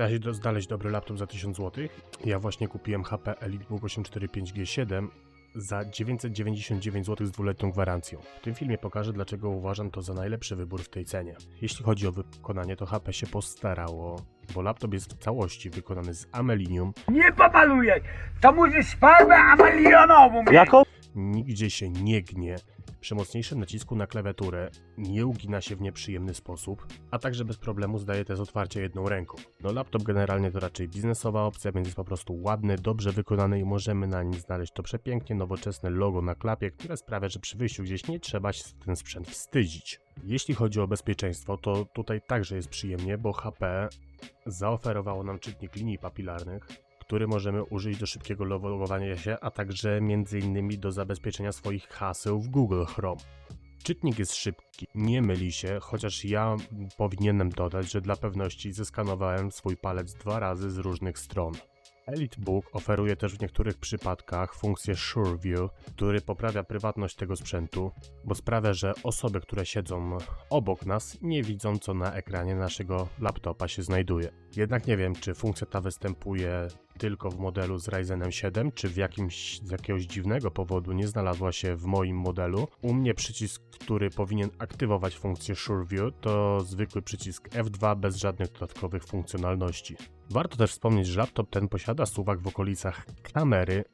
Da się do- znaleźć dobry laptop za 1000 zł. Ja właśnie kupiłem HP EliteBook 845G7 za 999 zł z dwuletnią gwarancją. W tym filmie pokażę, dlaczego uważam to za najlepszy wybór w tej cenie. Jeśli chodzi o wykonanie, to HP się postarało, bo laptop jest w całości wykonany z amelinium, Nie pomaluję! To musisz farbę amelionową. Jaką? nigdzie się nie gnie, przy mocniejszym nacisku na klawiaturę nie ugina się w nieprzyjemny sposób, a także bez problemu zdaje test otwarcia jedną ręką. No laptop generalnie to raczej biznesowa opcja, więc jest po prostu ładny, dobrze wykonany i możemy na nim znaleźć to przepięknie nowoczesne logo na klapie, które sprawia, że przy wyjściu gdzieś nie trzeba się ten sprzęt wstydzić. Jeśli chodzi o bezpieczeństwo, to tutaj także jest przyjemnie, bo HP zaoferowało nam czytnik linii papilarnych, który możemy użyć do szybkiego logowania się, a także m.in. do zabezpieczenia swoich haseł w Google Chrome. Czytnik jest szybki, nie myli się, chociaż ja powinienem dodać, że dla pewności zeskanowałem swój palec dwa razy z różnych stron. EliteBook oferuje też w niektórych przypadkach funkcję SureView, który poprawia prywatność tego sprzętu, bo sprawia, że osoby, które siedzą obok nas, nie widzą co na ekranie naszego laptopa się znajduje. Jednak nie wiem, czy funkcja ta występuje tylko w modelu z Ryzenem 7, czy w jakimś z jakiegoś dziwnego powodu nie znalazła się w moim modelu. U mnie przycisk, który powinien aktywować funkcję SureView, to zwykły przycisk F2 bez żadnych dodatkowych funkcjonalności. Warto też wspomnieć, że laptop ten posiada suwak w okolicach kamery,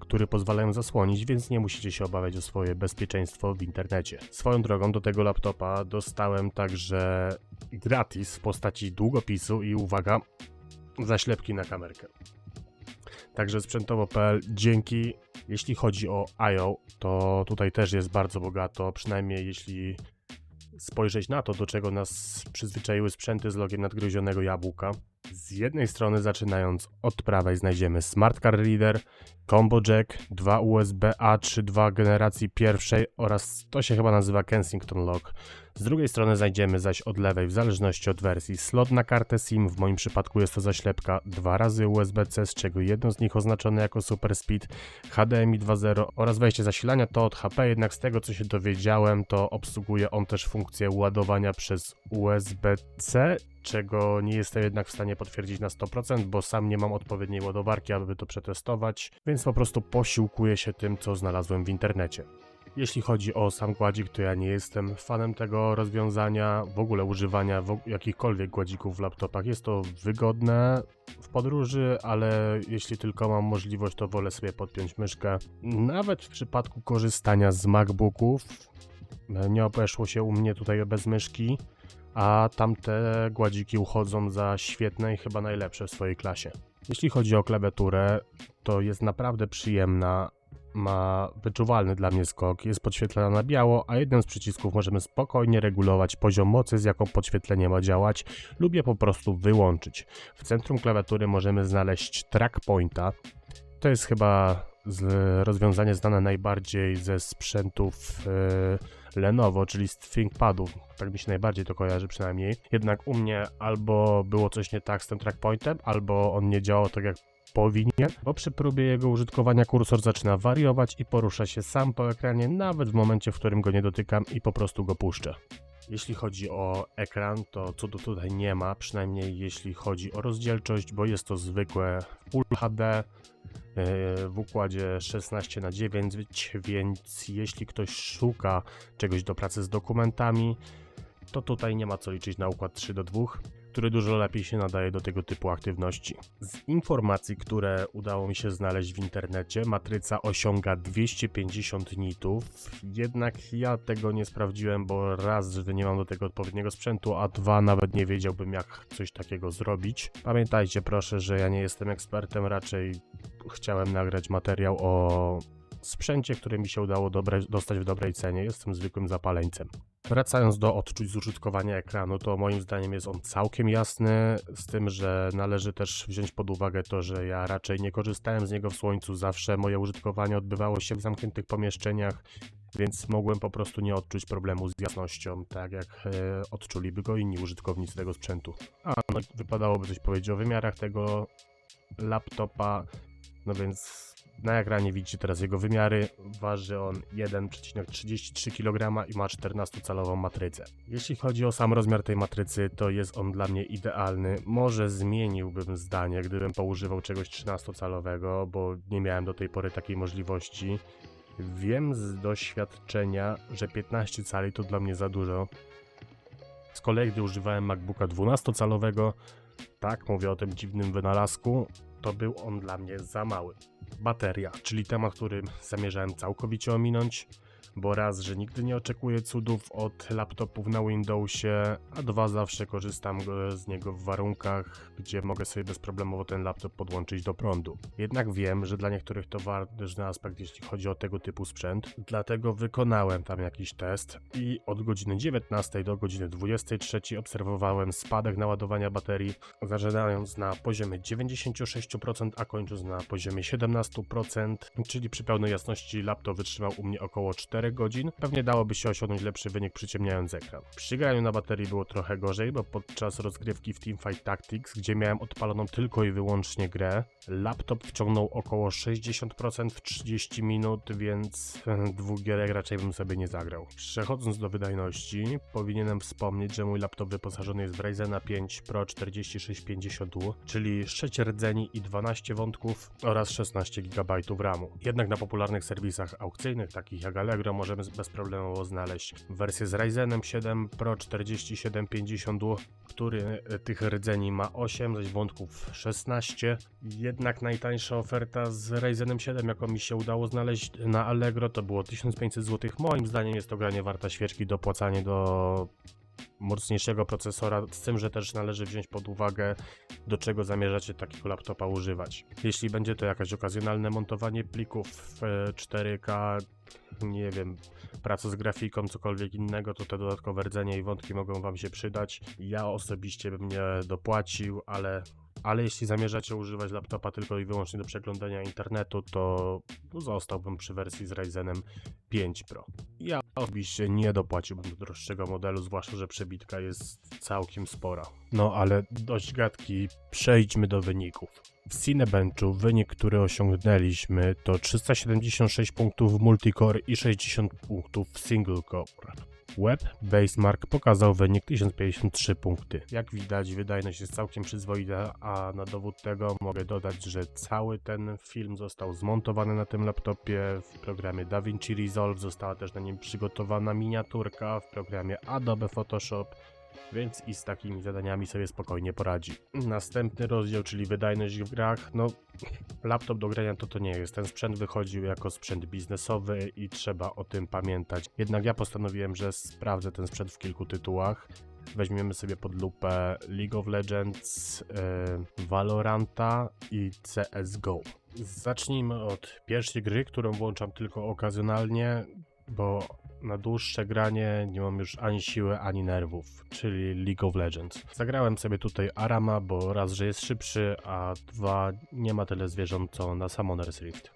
które pozwalają zasłonić, więc nie musicie się obawiać o swoje bezpieczeństwo w internecie. Swoją drogą do tego laptopa dostałem także gratis w postaci długopisu i uwaga, zaślepki na kamerkę. Także sprzętowo.pl dzięki. Jeśli chodzi o IO, to tutaj też jest bardzo bogato, przynajmniej jeśli spojrzeć na to, do czego nas przyzwyczaiły sprzęty z logiem nadgryzionego jabłka. Z jednej strony zaczynając od prawej znajdziemy Smart Card Reader, Combo Jack, dwa USB-A 3.2 generacji pierwszej oraz to się chyba nazywa Kensington Lock. Z drugiej strony znajdziemy zaś od lewej, w zależności od wersji, slot na kartę SIM, w moim przypadku jest to zaślepka, dwa razy USB-C, z czego jedno z nich oznaczone jako Super Speed, HDMI 2.0 oraz wejście zasilania to od HP, jednak z tego co się dowiedziałem, to obsługuje on też funkcję ładowania przez USB-C, czego nie jestem jednak w stanie potwierdzić na 100%, bo sam nie mam odpowiedniej ładowarki, aby to przetestować, więc po prostu posiłkuję się tym, co znalazłem w internecie. Jeśli chodzi o sam gładzik, to ja nie jestem fanem tego rozwiązania, w ogóle używania jakichkolwiek gładzików w laptopach. Jest to wygodne w podróży, ale jeśli tylko mam możliwość, to wolę sobie podpiąć myszkę. Nawet w przypadku korzystania z MacBooków e, nie obeszło się u mnie tutaj bez myszki, a tamte gładziki uchodzą za świetne i chyba najlepsze w swojej klasie. Jeśli chodzi o klawiaturę, to jest naprawdę przyjemna, ma wyczuwalny dla mnie skok, jest podświetlana na biało, a jednym z przycisków możemy spokojnie regulować poziom mocy, z jaką podświetlenie ma działać, lub je po prostu wyłączyć. W centrum klawiatury możemy znaleźć track pointa. To jest chyba rozwiązanie znane najbardziej ze sprzętów e, Lenovo, czyli z ThinkPadów. Tak mi się najbardziej to kojarzy przynajmniej. Jednak u mnie albo było coś nie tak z tym trackpointem, albo on nie działał tak jak powinien, bo przy próbie jego użytkowania kursor zaczyna wariować i porusza się sam po ekranie, nawet w momencie, w którym go nie dotykam i po prostu go puszczę. Jeśli chodzi o ekran, to cudu tutaj nie ma, przynajmniej jeśli chodzi o rozdzielczość, bo jest to zwykłe Full HD w układzie 16 na 9 więc jeśli ktoś szuka czegoś do pracy z dokumentami, to tutaj nie ma co liczyć na układ 3 do 2, który dużo lepiej się nadaje do tego typu aktywności. Z informacji, które udało mi się znaleźć w internecie, matryca osiąga 250 nitów, jednak ja tego nie sprawdziłem, bo raz, że nie mam do tego odpowiedniego sprzętu, a dwa, nawet nie wiedziałbym jak coś takiego zrobić. Pamiętajcie proszę, że ja nie jestem ekspertem, raczej chciałem nagrać materiał o sprzęcie, który mi się udało dobre, dostać w dobrej cenie. Jestem zwykłym zapaleńcem. Wracając do odczuć z użytkowania ekranu, to moim zdaniem jest on całkiem jasny, z tym, że należy też wziąć pod uwagę to, że ja raczej nie korzystałem z niego w słońcu, zawsze moje użytkowanie odbywało się w zamkniętych pomieszczeniach, więc mogłem po prostu nie odczuć problemu z jasnością, tak jak e, odczuliby go inni użytkownicy tego sprzętu. A no, wypadałoby coś powiedzieć o wymiarach tego laptopa, no więc Na ekranie widzicie teraz jego wymiary. Waży on 1,33 kg i ma 14-calową matrycę. Jeśli chodzi o sam rozmiar tej matrycy, to jest on dla mnie idealny. Może zmieniłbym zdanie, gdybym poużywał czegoś 13-calowego, bo nie miałem do tej pory takiej możliwości. Wiem z doświadczenia, że 15 cali to dla mnie za dużo. Z kolei, gdy używałem MacBooka 12-calowego, tak, mówię o tym dziwnym wynalazku, to był on dla mnie za mały. Bateria, czyli temat, który zamierzałem całkowicie ominąć, bo raz, że nigdy nie oczekuję cudów od laptopów na Windowsie, a dwa, zawsze korzystam go- z niego w warunkach, gdzie mogę sobie bezproblemowo ten laptop podłączyć do prądu. Jednak wiem, że dla niektórych to ważny aspekt, jeśli chodzi o tego typu sprzęt, dlatego wykonałem tam jakiś test i od godziny 19 do godziny 23 obserwowałem spadek naładowania baterii, zaczynając na poziomie 96%, a kończąc na poziomie 17%, czyli przy pełnej jasności laptop wytrzymał u mnie około 4 godzin. Pewnie dałoby się osiągnąć lepszy wynik przyciemniając ekran. Przy graniu na baterii było trochę gorzej, bo podczas rozgrywki w Teamfight Tactics, gdzie miałem odpaloną tylko i wyłącznie grę, laptop wciągnął około 60% w 30 minut, więc e, dwóch gierek raczej bym sobie nie zagrał. Przechodząc do wydajności, powinienem wspomnieć, że mój laptop wyposażony jest w Ryzena 5 Pro 4650U, czyli 6 rdzeni i 12 wątków oraz 16 GB RAMu. Jednak na popularnych serwisach aukcyjnych, takich jak Allegro, możemy bezproblemowo znaleźć wersję z Ryzenem 7 Pro 4750U, który e, tych rdzeni ma 8, zaś wątków 16. Jednak najtańsza oferta z Ryzenem 7, jaką mi się udało znaleźć na Allegro, to było 1500 zł. Moim zdaniem jest to granie warta świeczki, dopłacanie do mocniejszego procesora, z tym, że też należy wziąć pod uwagę, do czego zamierzacie takiego laptopa używać. Jeśli będzie to jakieś okazjonalne montowanie plików w e, 4K, nie wiem, praca z grafiką, cokolwiek innego, to te dodatkowe rdzenie i wątki mogą Wam się przydać. Ja osobiście bym nie dopłacił, ale, ale jeśli zamierzacie używać laptopa tylko i wyłącznie do przeglądania internetu, to zostałbym przy wersji z Ryzenem 5 Pro. Ja osobiście nie dopłaciłbym do droższego modelu, zwłaszcza, że przebitka jest całkiem spora. No ale dość gadki, przejdźmy do wyników. W Cinebenchu wynik, który osiągnęliśmy to 376 punktów w multicore i 60 punktów w single core. Web Basemark pokazał wynik 1053 punkty. Jak widać, wydajność jest całkiem przyzwoita, a na dowód tego mogę dodać, że cały ten film został zmontowany na tym laptopie w programie DaVinci Resolve. Została też na nim przygotowana miniaturka w programie Adobe Photoshop więc i z takimi zadaniami sobie spokojnie poradzi. Następny rozdział, czyli wydajność w grach, no laptop do grania to to nie jest. Ten sprzęt wychodził jako sprzęt biznesowy i trzeba o tym pamiętać. Jednak ja postanowiłem, że sprawdzę ten sprzęt w kilku tytułach. Weźmiemy sobie pod lupę League of Legends, yy, Valoranta i CSGO. Zacznijmy od pierwszej gry, którą włączam tylko okazjonalnie, bo na dłuższe granie nie mam już ani siły, ani nerwów, czyli League of Legends. Zagrałem sobie tutaj Arama, bo raz, że jest szybszy, a dwa, nie ma tyle zwierząt co na Summoner's Rift.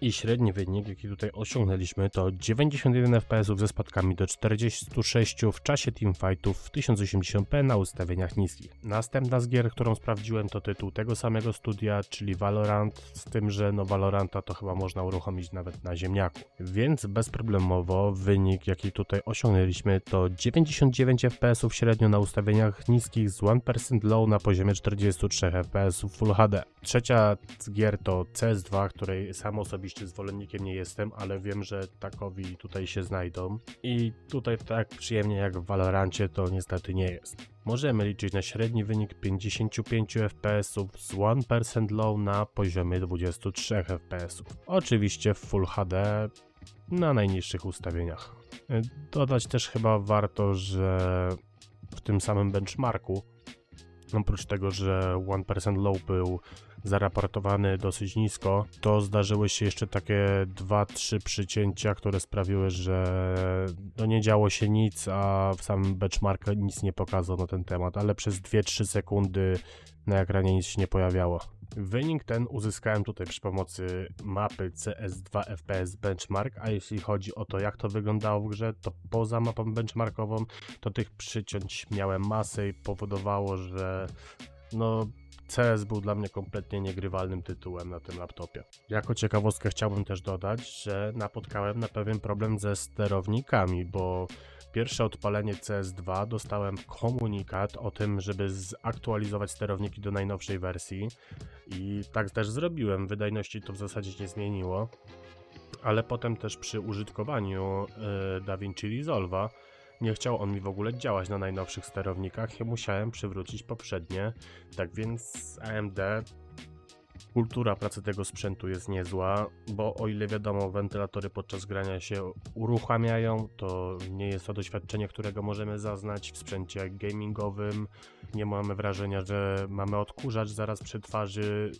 I średni wynik, jaki tutaj osiągnęliśmy, to 91 FPS ze spadkami do 46 w czasie teamfightów w 1080p na ustawieniach niskich. Następna z gier, którą sprawdziłem, to tytuł tego samego studia, czyli Valorant, z tym, że no Valoranta to chyba można uruchomić nawet na ziemniaku. Więc bezproblemowo wynik, jaki tutaj osiągnęliśmy, to 99 FPS średnio na ustawieniach niskich z 1% low na poziomie 43 FPS Full HD. Trzecia z gier to CS2, której sam osobiście zwolennikiem nie jestem, ale wiem, że takowi tutaj się znajdą. I tutaj tak przyjemnie jak w Valorancie to niestety nie jest. Możemy liczyć na średni wynik 55 FPS z 1% low na poziomie 23 FPS. Oczywiście w Full HD na najniższych ustawieniach. Dodać też chyba warto, że w tym samym benchmarku, oprócz tego, że 1% low był zaraportowany dosyć nisko, to zdarzyły się jeszcze takie 2-3 przycięcia, które sprawiły, że no nie działo się nic, a w samym benchmarku nic nie pokazał na ten temat, ale przez 2-3 sekundy na ekranie nic się nie pojawiało. Wynik ten uzyskałem tutaj przy pomocy mapy CS2 FPS Benchmark, a jeśli chodzi o to, jak to wyglądało w grze, to poza mapą benchmarkową, to tych przyciąć miałem masę i powodowało, że no CS był dla mnie kompletnie niegrywalnym tytułem na tym laptopie. Jako ciekawostkę chciałbym też dodać, że napotkałem na pewien problem ze sterownikami, bo pierwsze odpalenie CS2 dostałem komunikat o tym, żeby zaktualizować sterowniki do najnowszej wersji i tak też zrobiłem. Wydajności to w zasadzie nie zmieniło, ale potem też przy użytkowaniu yy, DaVinci Resolve'a nie chciał on mi w ogóle działać na najnowszych sterownikach i musiałem przywrócić poprzednie. Tak więc AMD kultura pracy tego sprzętu jest niezła, bo o ile wiadomo, wentylatory podczas grania się uruchamiają, to nie jest to doświadczenie, którego możemy zaznać w sprzęcie gamingowym. Nie mamy wrażenia, że mamy odkurzacz zaraz przy twarzy.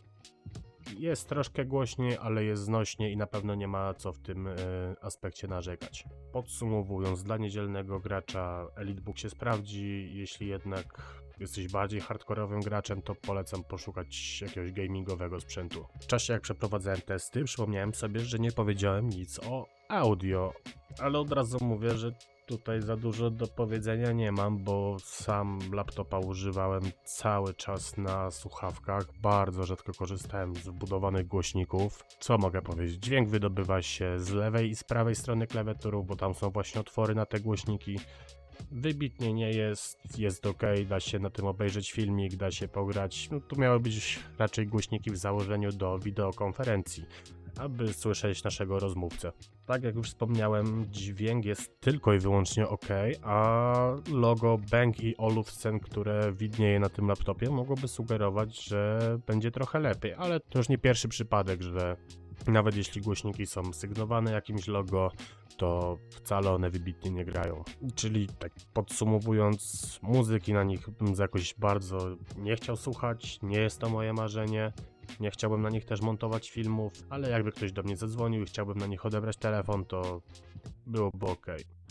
Jest troszkę głośniej, ale jest znośnie i na pewno nie ma co w tym e, aspekcie narzekać. Podsumowując, dla niedzielnego gracza EliteBook się sprawdzi, jeśli jednak jesteś bardziej hardkorowym graczem, to polecam poszukać jakiegoś gamingowego sprzętu. W czasie jak przeprowadzałem testy, przypomniałem sobie, że nie powiedziałem nic o audio, ale od razu mówię, że tutaj za dużo do powiedzenia nie mam, bo sam laptopa używałem cały czas na słuchawkach, bardzo rzadko korzystałem z wbudowanych głośników. Co mogę powiedzieć? Dźwięk wydobywa się z lewej i z prawej strony klawiaturów, bo tam są właśnie otwory na te głośniki. Wybitnie nie jest, jest ok, da się na tym obejrzeć filmik, da się pograć. No, tu miały być raczej głośniki w założeniu do wideokonferencji, aby słyszeć naszego rozmówcę. Tak jak już wspomniałem, dźwięk jest tylko i wyłącznie ok, a logo Bang i Olufsen, które widnieje na tym laptopie, mogłoby sugerować, że będzie trochę lepiej, ale to już nie pierwszy przypadek, że nawet jeśli głośniki są sygnowane jakimś logo, to wcale one wybitnie nie grają. Czyli tak podsumowując, muzyki na nich bym jakoś bardzo nie chciał słuchać, nie jest to moje marzenie. Nie chciałbym na nich też montować filmów, ale jakby ktoś do mnie zadzwonił i chciałbym na nich odebrać telefon, to byłoby ok.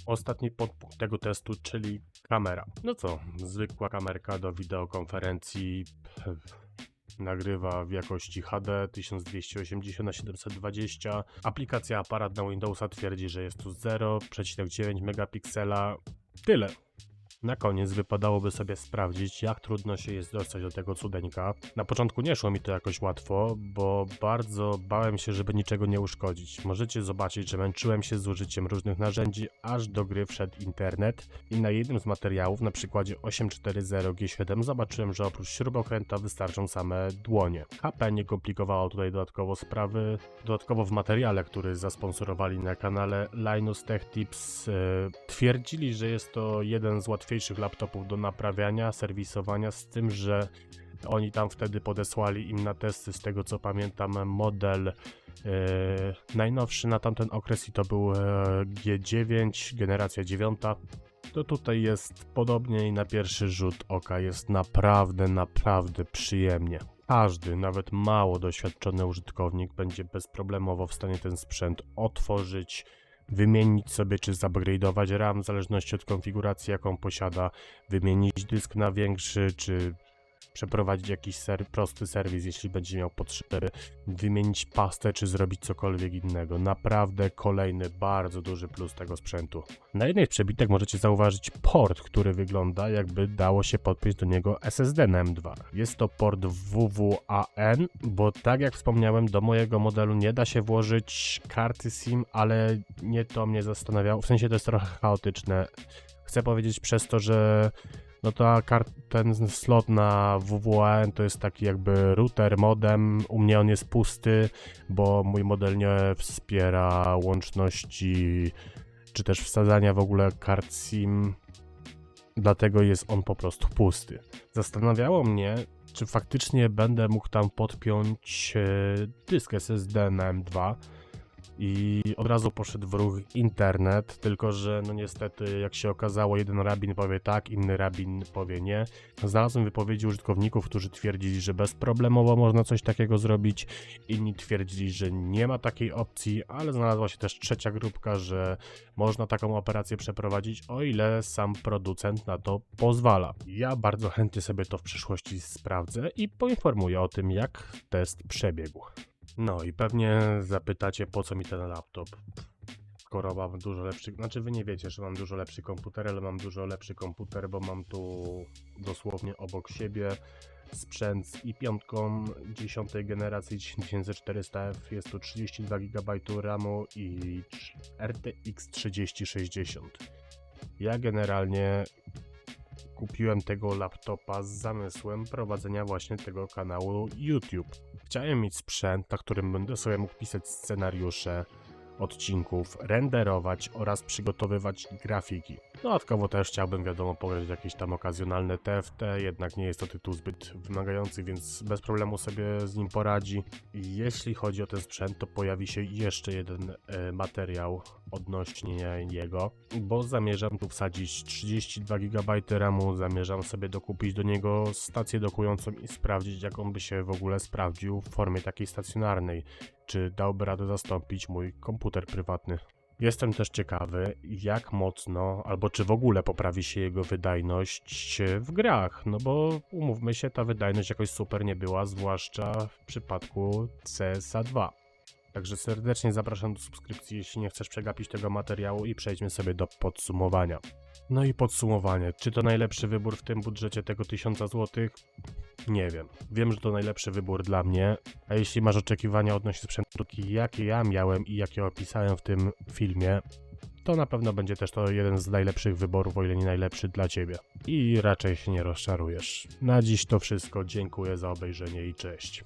Ostatni podpunkt tego testu, czyli kamera. No co, zwykła kamerka do wideokonferencji nagrywa w jakości HD 1280 na 720. Aplikacja aparat na Windowsa twierdzi, że jest tu 0,9 megapiksela. Tyle. Na koniec wypadałoby sobie sprawdzić, jak trudno się jest dostać do tego cudeńka. Na początku nie szło mi to jakoś łatwo, bo bardzo bałem się, żeby niczego nie uszkodzić. Możecie zobaczyć, że męczyłem się z użyciem różnych narzędzi, aż do gry wszedł internet i na jednym z materiałów, na przykładzie 840G7, zobaczyłem, że oprócz śrubokręta wystarczą same dłonie. HP nie komplikowało tutaj dodatkowo sprawy. Dodatkowo w materiale, który zasponsorowali na kanale Linus Tech Tips, yy, twierdzili, że jest to jeden z łatwiejszych laptopów do naprawiania, serwisowania, z tym, że oni tam wtedy podesłali im na testy, z tego co pamiętam, model e, najnowszy na tamten okres i to był e, G9, generacja 9. To tutaj jest podobnie i na pierwszy rzut oka jest naprawdę, naprawdę przyjemnie. Każdy, nawet mało doświadczony użytkownik będzie bezproblemowo w stanie ten sprzęt otworzyć, wymienić sobie czy zupgrade'ować RAM w zależności od konfiguracji jaką posiada, wymienić dysk na większy czy przeprowadzić jakiś ser prosty serwis, jeśli będzie miał potrzeby, wymienić pastę czy zrobić cokolwiek innego. Naprawdę kolejny bardzo duży plus tego sprzętu. Na jednej z przebitek możecie zauważyć port, który wygląda jakby dało się podpiąć do niego SSD na M2. Jest to port WWAN, bo tak jak wspomniałem, do mojego modelu nie da się włożyć karty SIM, ale nie to mnie zastanawiało, w sensie to jest trochę chaotyczne. Chcę powiedzieć przez to, że no to ten slot na WWAN to jest taki jakby router, modem. U mnie on jest pusty, bo mój model nie wspiera łączności czy też wsadzania w ogóle kart SIM. Dlatego jest on po prostu pusty. Zastanawiało mnie, czy faktycznie będę mógł tam podpiąć e, dysk SSD na M2 i od razu poszedł w ruch internet, tylko że no niestety jak się okazało jeden rabin powie tak, inny rabin powie nie. Znalazłem wypowiedzi użytkowników, którzy twierdzili, że bezproblemowo można coś takiego zrobić, inni twierdzili, że nie ma takiej opcji, ale znalazła się też trzecia grupka, że można taką operację przeprowadzić, o ile sam producent na to pozwala. Ja bardzo chętnie sobie to w przyszłości sprawdzę i poinformuję o tym, jak test przebiegł. No i pewnie zapytacie, po co mi ten laptop? Skoro mam dużo lepszy, znaczy wy nie wiecie, że mam dużo lepszy komputer, ale mam dużo lepszy komputer, bo mam tu dosłownie obok siebie sprzęt z i5 10 generacji 10400F, jest tu 32 GB RAMu i RTX 3060. Ja generalnie kupiłem tego laptopa z zamysłem prowadzenia właśnie tego kanału YouTube. Chciałem mieć sprzęt, na którym będę sobie mógł pisać scenariusze odcinków, renderować oraz przygotowywać grafiki. Dodatkowo też chciałbym, wiadomo, pograć jakieś tam okazjonalne TFT, jednak nie jest to tytuł zbyt wymagający, więc bez problemu sobie z nim poradzi. Jeśli chodzi o ten sprzęt, to pojawi się jeszcze jeden e, materiał odnośnie jego, bo zamierzam tu wsadzić 32 GB RAMu, zamierzam sobie dokupić do niego stację dokującą i sprawdzić, jak on by się w ogóle sprawdził w formie takiej stacjonarnej czy dałby radę zastąpić mój komputer prywatny. Jestem też ciekawy, jak mocno, albo czy w ogóle poprawi się jego wydajność w grach, no bo umówmy się, ta wydajność jakoś super nie była, zwłaszcza w przypadku CSA 2. Także serdecznie zapraszam do subskrypcji, jeśli nie chcesz przegapić tego materiału i przejdźmy sobie do podsumowania. No i podsumowanie, czy to najlepszy wybór w tym budżecie tego 1000 zł? Nie wiem. Wiem, że to najlepszy wybór dla mnie, a jeśli masz oczekiwania odnośnie sprzętu, jakie ja miałem i jakie opisałem w tym filmie, to na pewno będzie też to jeden z najlepszych wyborów, o ile nie najlepszy dla Ciebie. I raczej się nie rozczarujesz. Na dziś to wszystko. Dziękuję za obejrzenie i cześć.